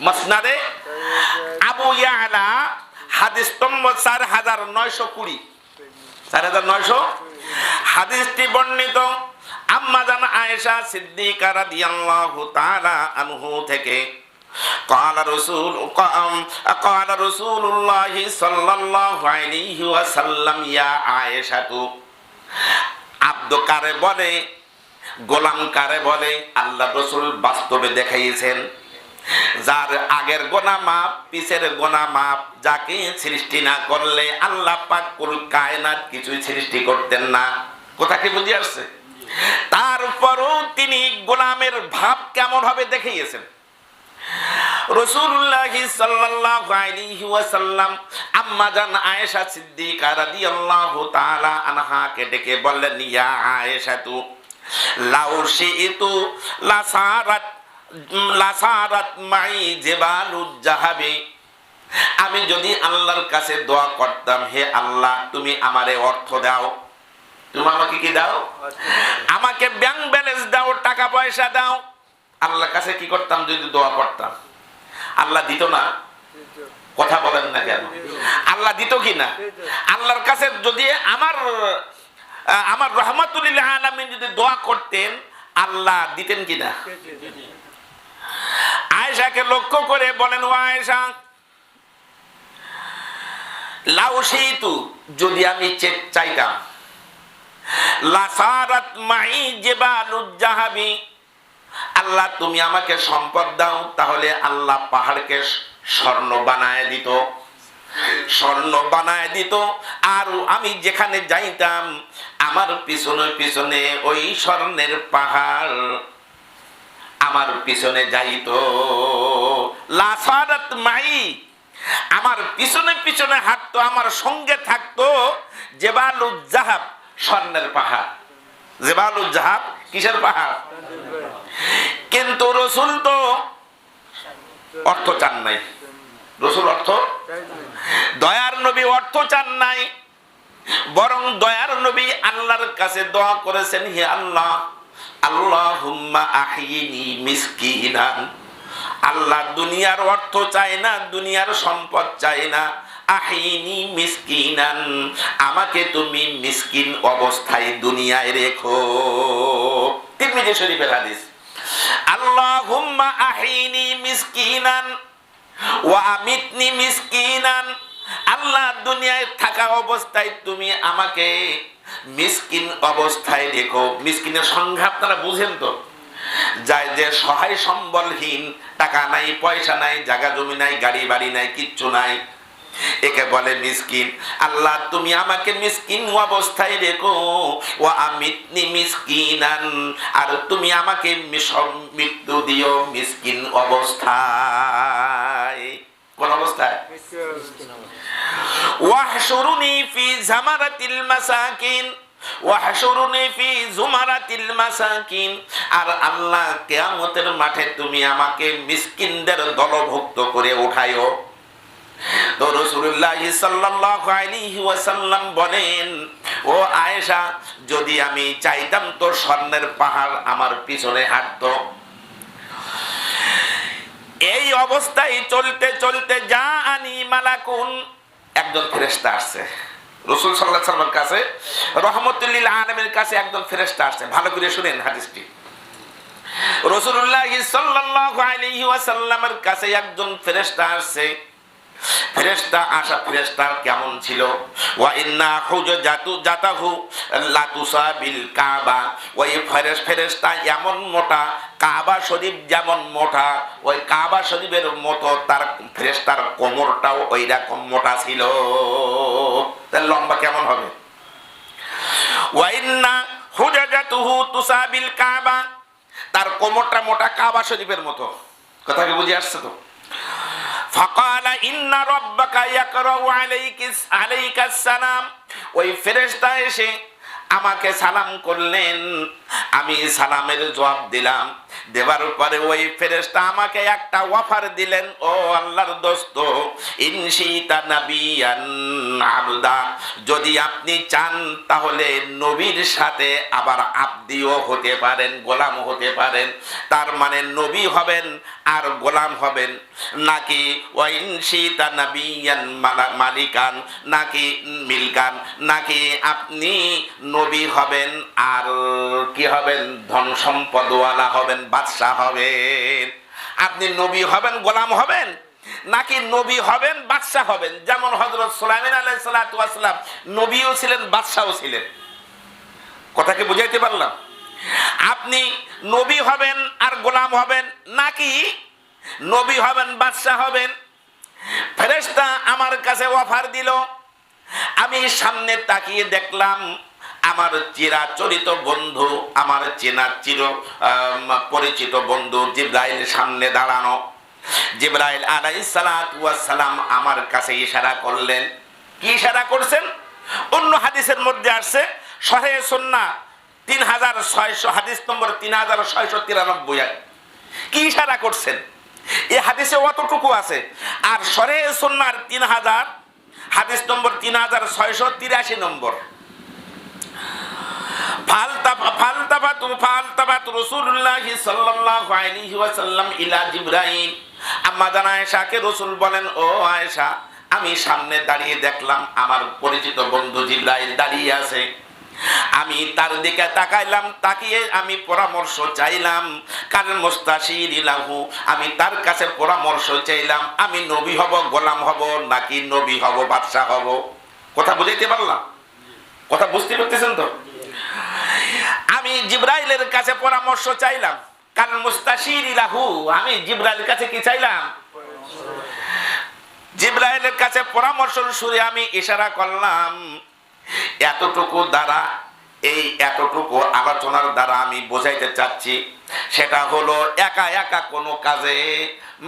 মসনাদে আবু ইয়ালা হাদিস নম্বর চার হাজার নয়শো কুড়ি চার হাজার নয়শো হাদিসটি বর্ণিত আম্মা জান আয়েশা সিদ্দিকা রাদিয়াল্লাহু তাআলা আনহু থেকে قال رسول قال رسول الله صلى الله عليه وسلم يا عائشة আব্দ কারে বলে গোলাম কারে বলে আল্লাহ রসুল বাস্তবে দেখাইয়েছেন যার আগের গোনা মাপ পিছের গোনা মাপ যাকে সৃষ্টি না করলে আল্লাহ পাক কুল কায়নাত কিছুই সৃষ্টি করতেন না। কথা কি বুঝে আসছে? তারপরও তিনি গোলামের ভাব কেমন হবে দেখিয়েছেন। রসুল্লাহ সাল্লাল্লাহু আলাইহি ওয়াসাল্লাম আম্মা আয়েশা সিদ্দিকা রাদিয়াল্লাহু তাআলা আনহাকে ডেকে বললেন, ইয়া আয়েশা তু লাউ শিইতু লাসারাত মাই আমি যদি আল্লাহর কাছে দোয়া করতাম, হে আল্লাহ, তুমি আমারে অর্থ দাও। তুমি আমাকে কি দাও? আমাকে ব্যাংক ব্যালেন্স দাও, টাকা পয়সা দাও। আল্লাহর কাছে কি করতাম যদি দোয়া করতাম? আল্লাহ দিত না? কথা বলেন না কেন? আল্লাহ দিত কি না? আল্লাহর কাছে যদি আমার আমার রহমাতুল্লাহ আলমিন যদি দোয়া করতেন, আল্লাহ দিতেন কি না? আয়েশাকে লক্ষ্য করে বলেন, ও আয়েশা, লাউ সেইতু যদি আমি চাইতাম। লাসারাত মাই জেবালুজ জাহাবি, আল্লাহ তুমি আমাকে সম্পদ দাও, তাহলে আল্লাহ পাহাড়কে স্বর্ণ বানায় দিত। স্বর্ণ বানায় দিত, আর আমি যেখানে যাইতাম, আমার পিছনে পিছনে ওই স্বর্ণের পাহাড় আমার পিছনে যাইত। লাসারাত মাই, আমার পিছনে পিছনে হাঁটতো, আমার সঙ্গে থাকতো জেবালুজ জাহাব, স্বর্ণের পাহাড়। জেবালুজ জাহাব কিসের পাহাড়? কিন্তু রসুল তো অর্থ চান নাই। রসুল অর্থ? দয়ার নবী অর্থ চান নাই। বরং দয়ার নবী আল্লাহর কাছে দোয়া করেছেন, হে আল্লাহ আল্লাহ দুনিয়ার অর্থ চায় না, দুনিয়ার সম্পদ চায় না। আহিনি মিসকিনান আমাকে তুমি মিসকিন অবস্থায় দুনিয়ায় রেখো। তিরমিজি শরীফের হাদিস। আল্লাহুম্মা আহিনি মিসকিনান ওয়া আমিতনি মিসকিনান আল্লাহ দুনিয়ায় থাকা অবস্থায় তুমি আমাকে মিসকিন অবস্থায় রেখো। মিসকিনের সংজ্ঞা আপনারা বুঝেন তো? যায় যে সহায় সম্বলহীন, টাকা নাই, পয়সা নাই, জায়গা জমি নাই, গাড়ি বাড়ি নাই, কিচ্ছু নাই। একে বলে মিসকিন। আল্লাহ তুমি আমাকে মিসকিন অবস্থায় রেখো। ও আমিতনি মিসকিনান। আর তুমি আমাকে মৃত্যু দিও মিসকিন অবস্থায়। কোন অবস্থায়? ফি আর আল্লাহ কিয়ামতের মাঠে তুমি আমাকে মিসকিনদের দলভুক্ত করে ওয়াসাল্লাম বলেন, ও আয়েশা, যদি আমি চাইতাম তো স্বর্ণের পাহাড় আমার পিছনে হাঁটতো। এই অবস্থায় চলতে চলতে যা আনি মালাকুন একজন ফেরেস্তা আসছে। রসুল সাল্লাহ সাল্লামের কাছে রহমতুল্লিল আলমের কাছে একজন ফেরেস্তা আসছে। ভালো করে শুনেন হাদিসটি। রসুল্লাহ সাল্লাহ আলহি ওয়াসাল্লামের কাছে একজন ফেরেস্তা আসছে। ফেরেশতা ফেরেশতার কেমন ছিল? ওয়া ইন্না জাতু জাতাহু লাতুসা বিল কাবা। ওই ফেরেশ ফেরেশতা এমন মোটা, কাবা শরীফ যেমন মোটা, ওই কাবা শরীফের মতো তার ফেরেশতার কোমরটাও ওই রকম মোটা ছিল। তার লম্বা কেমন হবে? ওয়া ইন্না খুজু জাতুহু তুসা বিল কাবা। তার কোমরটা মোটা কাবা শরীফের মতো। কথা কি বুঝে আসছে তো? ইন্না রব্বাকা ইয়াকরাউ আলাইকিস আলাইকাস সালাম। ওই ফেরেশতা এসে আমাকে সালাম করলেন। আমি সালামের জবাব দিলাম। দেবার পরে ওই ফেরেশতা আমাকে একটা অফার দিলেন, ও আল্লাহর দোস্ত, ইনশিতা নাবিয়ান আবদা, যদি আপনি চান তাহলে নবীর সাথে আবার আব্দিও হতে পারেন, গোলাম হতে পারেন। তার মানে নবী হবেন আর গোলাম হবেন। নাকি ওয়াইনশিতা নাবিয়ান মালা- মালিকান, নাকি মিলকান, নাকি আপনি নবী হবেন আর কি হবেন? ধন সম্পদওয়ালা হবেন বাদশাহ হবেন। আপনি নবী হবেন, গোলাম হবেন, নাকি নবী হবেন, বাদশাহ হবেন? যেমন হজরত সুলাইমিন আলাইসালাম নবীও ছিলেন, বাদশাহও ছিলেন। কথাকে বুঝাইতে পারলাম? আপনি নবী হবেন আর গোলাম হবেন, নাকি নবী হবেন, বাদশাহ হবেন? ফেরেশতা আমার কাছে অফার দিল। আমি সামনে তাকিয়ে দেখলাম আমার চিরাচরিত বন্ধু, আমার চেনা চির পরিচিত বন্ধু জিব্রাইল সামনে দাঁড়ানো। জিব্রাইল আলাইসালাম আমার কাছে ইশারা করলেন। কি ইশারা করছেন? অন্য হাদিসের মধ্যে আসছে, সহে সন্না তিন হাজার ছয়শো, হাদিস নম্বর তিন হাজার ছয়শো তিরানব্বই কি ইশারা করছেন? এ হাদিসে অতটুকু আছে। আর সরে সন্ন্যার তিন হাজার হাদিস নম্বর তিন হাজার ছয়শো তিরাশি নম্বর। আয়েশাকে বলেন, ও আয়েশা, আমি সামনে দাঁড়িয়ে দেখলাম আমার পরিচিত বন্ধু দাঁড়িয়ে আছে। আমি তার দিকে তাকাইলাম, তাকিয়ে আমি পরামর্শ চাইলাম কারণ মোস্তাশির ইলাহু আমি তার কাছে পরামর্শ চাইলাম, আমি নবী হব, গোলাম হব, নাকি নবী হব, বাদশাহ হব? কথা বুঝাইতে পারলাম কথা বুঝতে পারতেছেন তো? আমি জিব্রাইলের কাছে পরামর্শ চাইলাম। কারণ মুস্তাশির ইলাহু আমি জিব্রাইলের কাছে কি চাইলাম? জিব্রাইলের কাছে পরামর্শ সুরে আমি ইশারা করলাম, এতটুকু দ্বারা, এই এতটুকু আলোচনার দ্বারা আমি বোঝাইতে চাচ্ছি, সেটা হলো একা একা কোনো কাজে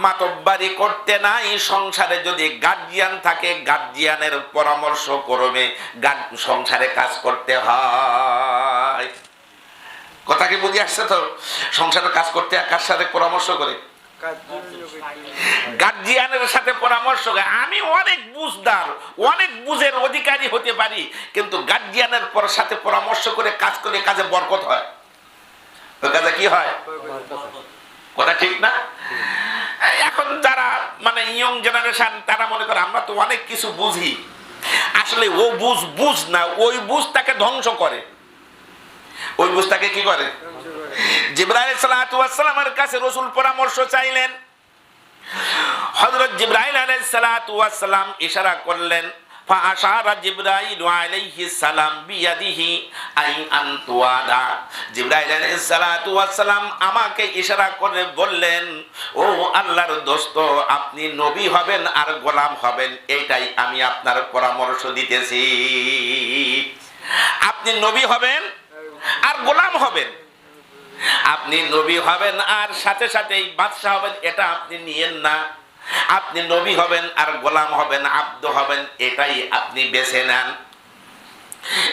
মাতব্বারি করতে নাই, সংসারে যদি গার্জিয়ান থাকে গার্জিয়ানের পরামর্শ করবে সংসারে কাজ করতে হয়। কথা কি বুঝে আসছে তো, সংসারে কাজ করতে কার সাথে পরামর্শ করে? গার্জিয়ানের সাথে পরামর্শ করে। আমি অনেক অনেক বুঝের অধিকারী হতে পারি, কিন্তু গার্জিয়ানের সাথে পরামর্শ করে কাজ করে বরকত হয়। কি হয়? কথা ঠিক না? এখন যারা মানে ইয়ং জেনারেশন তারা মনে করে, আমরা তো অনেক কিছু বুঝি। আসলে ও বুঝ বুঝ না, ওই বুঝ তাকে ধ্বংস করে। ওই বুঝটাকে কি করে? জিব্রাহিম সালাতামের কাছে রসুল পরামর্শ চাইলেন। হজরত জিব্রাহিম আলাইসালাম ইশারা করলেন আমাকে ইশারা করে বললেন, ও আল্লাহর দোস্ত, আপনি নবী হবেন আর গোলাম হবেন এটাই আমি আপনার পরামর্শ দিতেছি। আপনি নবী হবেন আর গোলাম হবেন। আপনি নবী হবেন আর সাথে সাথে এই বাদশাহ হবেন, এটা আপনি নিয়েন না। আপনি নবী হবেন আর গোলাম হবেন, আব্দ হবেন, এটাই আপনি বেছে নেন।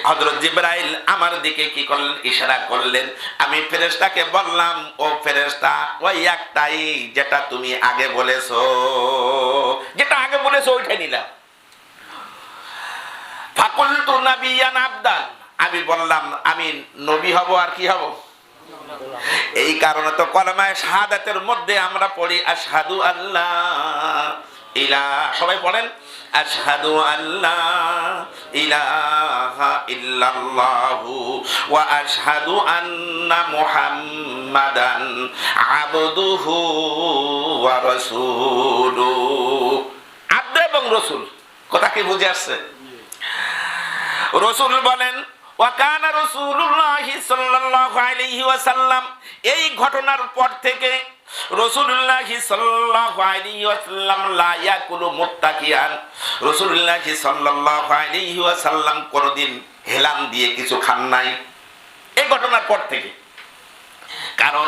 হজরত জিব্রাইল আমার দিকে কি করলেন? ইশারা করলেন, আমি ফেরেশতাকে বললাম, ও ফেরেশতা, ওই একটাই যেটা তুমি আগে বলেছ। যেটা আগে বলেছ, ওইটাই নিলাম। ফাকুলতু নাবিয়ান আবদান। আমি বললাম, আমি নবী হব আর কি হব? এই কারণে তো কলমায় শাহাদাতের মধ্যে আমরা পড়ি, আশহাদু আল্লাহ ইলা সবাই পড়েন আশহাদু আল্লাহ ইলাহা ইল্লাল্লাহু ওয়া আশহাদু আন্না মুহাম্মাদান আবদুহু ওয়া রাসূলুহু আব্দ এবং রাসূল, কথা কি বুঝে আসছে? রসুল বলেন ওয়াকানা রসুল্লাহ সাল্লাল্লাহু আলাইহি ওয়াসাল্লাম, এই ঘটনার পর থেকে রসুল্লাহ সাল্লাল্লাহু আলাইহি ওয়াসাল্লাম লা ইয়াকুলু মুত্তাকিয়ান। রসুল্লাহ সাল্লাল্লাহু আলাইহি ওয়াসাল্লাম কোনোদিন হেলান দিয়ে কিছু খান নাই। এই ঘটনার পর থেকে। কারণ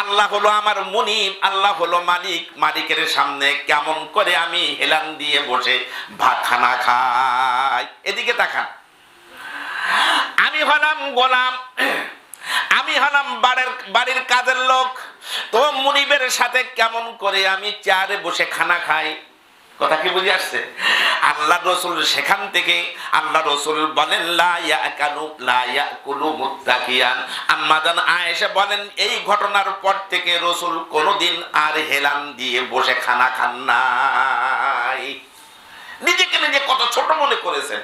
আল্লাহ হলো আমার মুনিব আল্লাহ হলো মালিক, মালিকের সামনে কেমন করে আমি হেলান দিয়ে বসে ভাত খানা খাই, এদিকে তাকান। আমি হলাম গোলাম। আমি হলাম বাড়ির বাড়ির কাজের লোক। তো মুনিবের সাথে কেমন করে আমি চেয়ারে বসে খানা খাই? কথা কি বুঝে আসছে? আল্লাহ রসুল সেখান থেকে আল্লাহ রসুল বলেন আম্মাজান আয়েশা বলেন, এই ঘটনার পর থেকে রসুল কোনোদিন আর হেলান দিয়ে বসে খানা খান নাই। নিজেকে নিজে কত ছোট মনে করেছেন।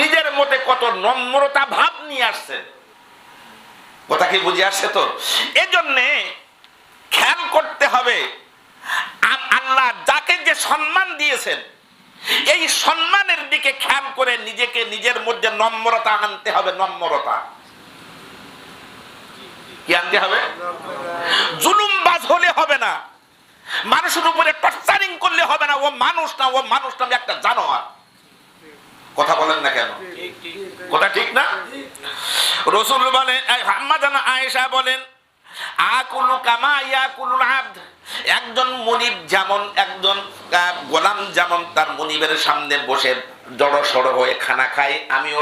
নিজের মধ্যে কত নম্রতা ভাব নিয়ে আসছেন কথা কি বুঝে আসছে তো এজন্যে খেয়াল করতে হবে আল্লাহ যাকে যে সম্মান দিয়েছেন, এই সম্মানের দিকে খেয়াল করে নিজেকে নিজের মধ্যে নম্রতা আনতে হবে, নম্রতা। কি আনতে হবে? জুলুমবাজ হলে হবে না। মানুষের উপরে টর্চারিং করলে হবে না। ও মানুষ না, ও মানুষ না একটা জানোয়ার। কথা বলেন না কেন? কথা ঠিক না? রসুল বলেন আয়েশা বলেন, আকুলু কামা আবদ। একজন মনিব যেমন একজন গোলাম যেমন তার মনিবের সামনে বসে হয়ে খানা খায়, আমিও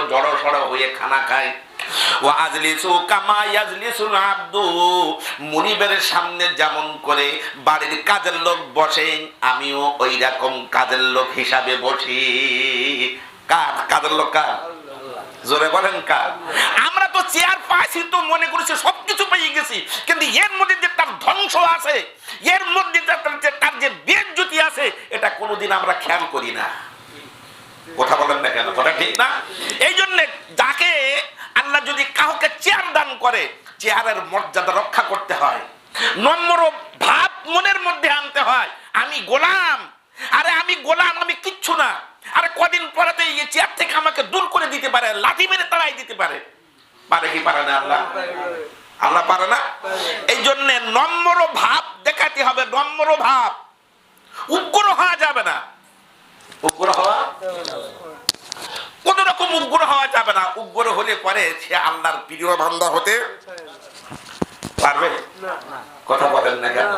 হয়ে খানা খাই। সামনে যেমন করে বাড়ির কাজের লোক বসে, আমিও ওই রকম কাজের লোক হিসাবে বসি। কার? কাজের লোক কার? জোরে বলেন কার? আমরা তো চেয়ার পাইছি তো মনে করেছি সবকিছু পেয়ে গেছি। কিন্তু এর মধ্যে যে তার ধ্বংস আছে, এর মধ্যে যে তার যে যে আছে, এটা কোনোদিন আমরা খেয়াল করি না। কথা বলেন না কেন? কথা ঠিক না? এই জন্য যাকে আল্লাহ যদি কাউকে চেয়ার দান করে, চেয়ারের মর্যাদা রক্ষা করতে হয়। নম্র ভাব মনের মধ্যে আনতে হয়। আমি গোলাম। আরে আমি গোলাম, আমি কিচ্ছু না। আরে কদিন পরে তো এই চেয়ার থেকে আমাকে দূর করে দিতে পারে লাঠি মেরে তাড়াই দিতে পারে। পারে কি পারে না আল্লাহ? আল্লাহ পারে না? এই জন্য নম্র ভাব দেখাতে হবে নম্র ভাব উগ্র হওয়া যাবে না। উগ্র হওয়া? কোন রকম উগ্র হওয়া যাবে না। উগ্র হলে পরে সে আল্লাহর প্রিয় বান্দা হতে পারবে? কথা বলেন না কেন?